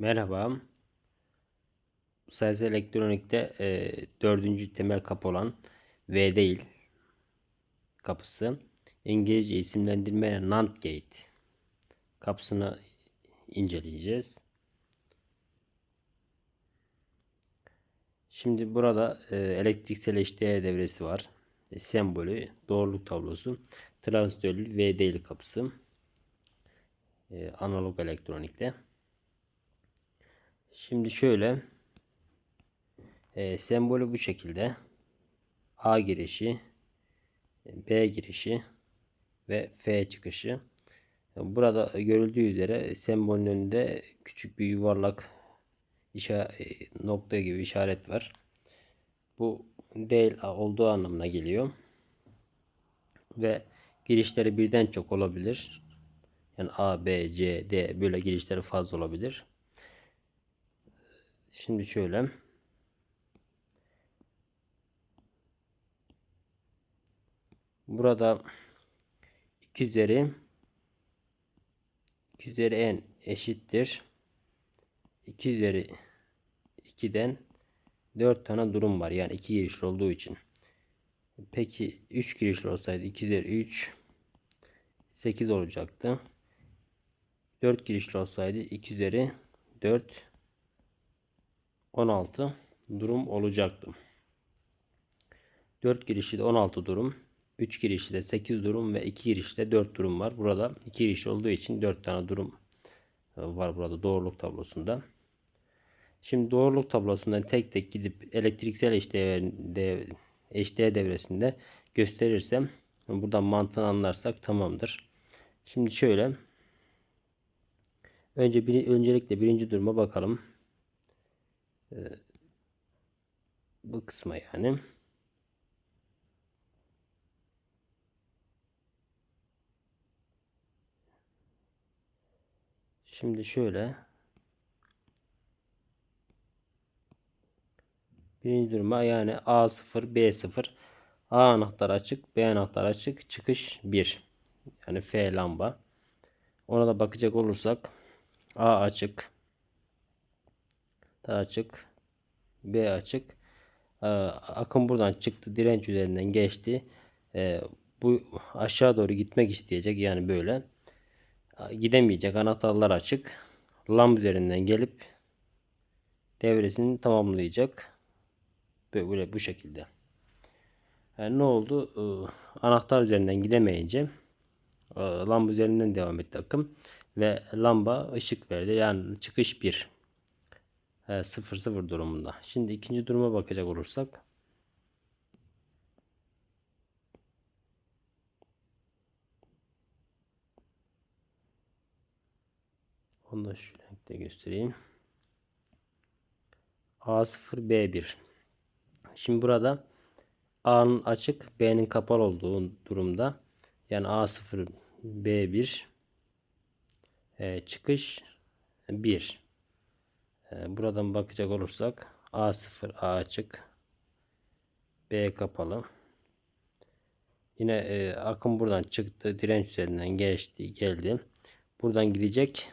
Merhaba. Sayısal elektronikte e, dördüncü temel kapı olan V değil kapısı. İngilizce isimlendirme NAND Gate kapısını inceleyeceğiz. Şimdi burada e, elektriksel eşdeğer devresi var. E, sembolü, doğruluk tablosu, transistörlü V değil kapısı. E, analog elektronikte. Şimdi şöyle e, sembolü bu şekilde. A girişi B girişi ve F çıkışı. Burada görüldüğü üzere sembolün önünde küçük bir yuvarlak işa nokta gibi işaret var. Bu değil olduğu anlamına geliyor. Ve girişleri birden çok olabilir. Yani A, B, C, D böyle girişleri fazla olabilir Şimdi şöyle. Burada 2 üzeri 2 üzeri n eşittir. 2 üzeri 2'den 4 tane durum var. Yani 2 girişli olduğu için. Peki 3 girişli olsaydı 2 üzeri 3 8 olacaktı. 4 girişli olsaydı 2 üzeri 4 16 durum olacaktı. 4 girişli de 16 durum. 3 girişli de 8 durum ve 2 girişli de 4 durum var. Burada 2 giriş olduğu için 4 tane durum e, var burada doğruluk tablosunda. Şimdi doğruluk tablosundan tek tek gidip elektriksel eşdeğer devresinde gösterirsem buradan mantığını anlarsak tamamdır. Şimdi şöyle önce bir, öncelikle birinci duruma bakalım. Ee, bu kısma yani. Şimdi şöyle. Birinci duruma yani A0 B0 A anahtar açık B anahtar açık çıkış 1 yani F lamba. Ona da bakacak olursak A açık açık. B açık. Ee, akım buradan çıktı. Direnç üzerinden geçti. Ee, bu aşağı doğru gitmek isteyecek. Yani böyle. Gidemeyecek. Anahtarlar açık. Lamp üzerinden gelip devresini tamamlayacak. Böyle bu şekilde. Yani ne oldu? Ee, anahtar üzerinden gidemeyince lamba üzerinden devam etti akım ve lamba ışık verdi. Yani çıkış 1. 0-0 durumunda. Şimdi ikinci duruma bakacak olursak. Onu da şu renkte göstereyim. A0 B1. Şimdi burada A'nın açık B'nin kapalı olduğu durumda yani A0 B1 e, çıkış 1 ee, buradan bakacak olursak A0 A açık B kapalı. Yine e, akım buradan çıktı direnç üzerinden geçti geldi. Buradan gidecek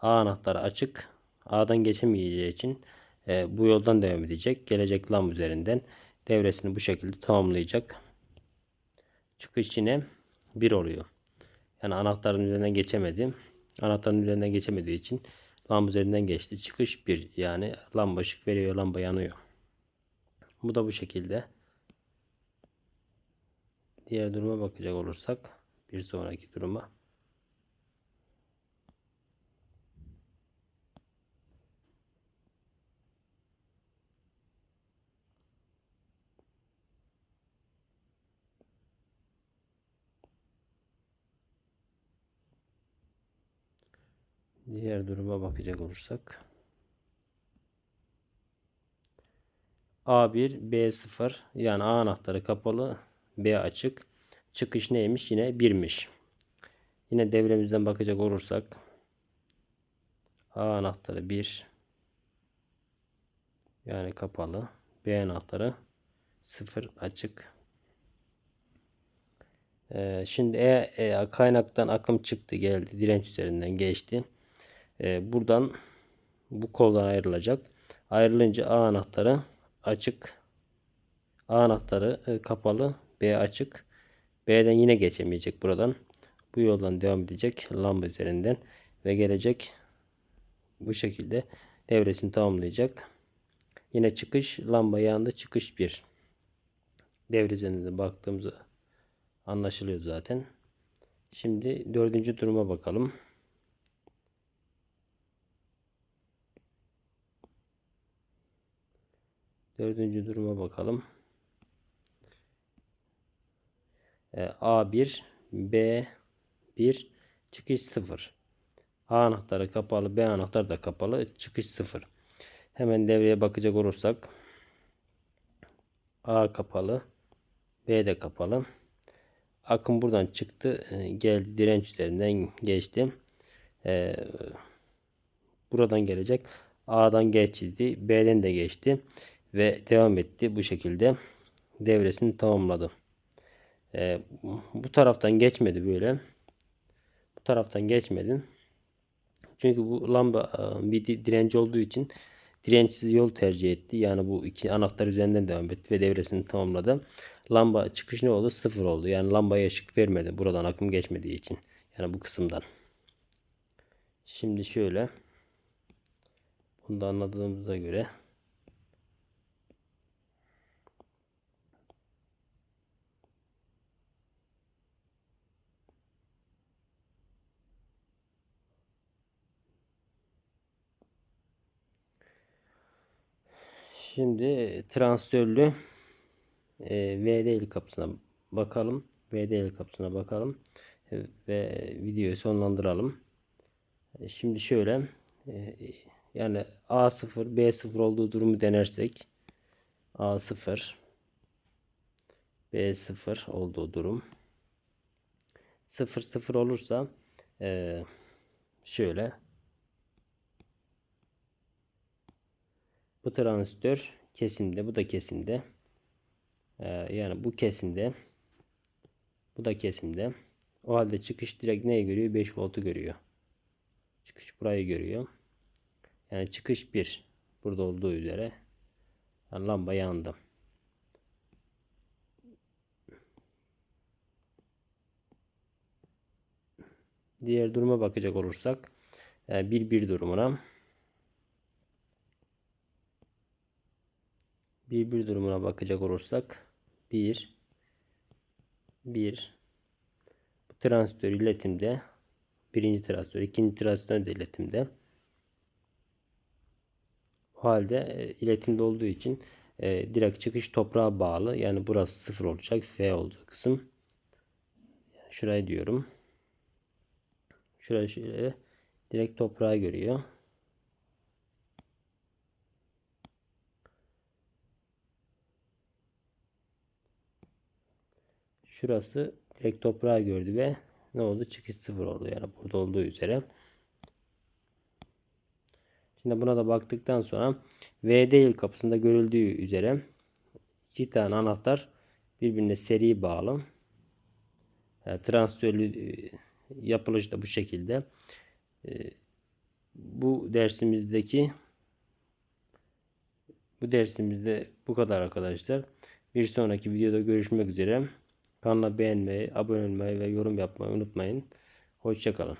A anahtarı açık. A'dan geçemeyeceği için e, bu yoldan devam edecek. Gelecek lam üzerinden devresini bu şekilde tamamlayacak. Çıkış yine 1 oluyor. Yani anahtarın üzerinden geçemedi. Anahtarın üzerinden geçemediği için Lamba üzerinden geçti. Çıkış bir yani lamba ışık veriyor. Lamba yanıyor. Bu da bu şekilde. Diğer duruma bakacak olursak bir sonraki duruma. Diğer duruma bakacak olursak. A1, B0 yani A anahtarı kapalı, B açık. Çıkış neymiş? Yine 1'miş. Yine devremizden bakacak olursak A anahtarı 1 yani kapalı. B anahtarı 0 açık. Ee, şimdi e, e, kaynaktan akım çıktı geldi. Direnç üzerinden geçti. E, buradan bu koldan ayrılacak. Ayrılınca A anahtarı açık. A anahtarı e, kapalı. B açık. B'den yine geçemeyecek buradan. Bu yoldan devam edecek lamba üzerinden ve gelecek bu şekilde devresini tamamlayacak. Yine çıkış lamba yanında çıkış 1. Devre üzerinde baktığımızda anlaşılıyor zaten. Şimdi dördüncü duruma bakalım. Dördüncü duruma bakalım. E, A1 B1 çıkış 0. A anahtarı kapalı, B anahtarı da kapalı, çıkış 0. Hemen devreye bakacak olursak A kapalı, B de kapalı. Akım buradan çıktı, e, geldi direnç üzerinden geçti. Ee, buradan gelecek. A'dan geçti, B'den de geçti ve devam etti bu şekilde devresini tamamladı. Ee, bu taraftan geçmedi böyle. Bu taraftan geçmedi. Çünkü bu lamba e, bir direnci olduğu için dirençsiz yol tercih etti. Yani bu iki anahtar üzerinden devam etti ve devresini tamamladı. Lamba çıkış ne oldu? Sıfır oldu. Yani lambaya ışık vermedi. Buradan akım geçmediği için. Yani bu kısımdan. Şimdi şöyle. Bunu da anladığımıza göre Şimdi transistörlü e, VDL kapısına bakalım. VDL kapısına bakalım e, ve videoyu sonlandıralım. E, şimdi şöyle e, yani A0 B0 olduğu durumu denersek A0 B0 olduğu durum 0 0 olursa e, şöyle bu transistör kesimde bu da kesimde. Ee, yani bu kesimde bu da kesimde. O halde çıkış direkt neyi görüyor? 5 voltu görüyor. Çıkış burayı görüyor. Yani çıkış 1 burada olduğu üzere. Yani lamba yandı. Diğer duruma bakacak olursak e, bir bir durumuna bir bir durumuna bakacak olursak 1 1 bu transistör iletimde birinci transistör ikinci transistör de iletimde. O halde e, iletimde olduğu için e, direkt çıkış toprağa bağlı. Yani burası sıfır olacak F olduğu kısım. Şurayı diyorum. Şurayı şöyle direkt toprağa görüyor Şurası direkt toprağı gördü ve ne oldu? Çıkış sıfır oldu. Yani burada olduğu üzere. Şimdi buna da baktıktan sonra VDL kapısında görüldüğü üzere iki tane anahtar birbirine seri bağlı. Yani transistörlü e, yapılış da bu şekilde. E, bu dersimizdeki bu dersimizde bu kadar arkadaşlar. Bir sonraki videoda görüşmek üzere. Kanala beğenmeyi, abone olmayı ve yorum yapmayı unutmayın. Hoşçakalın.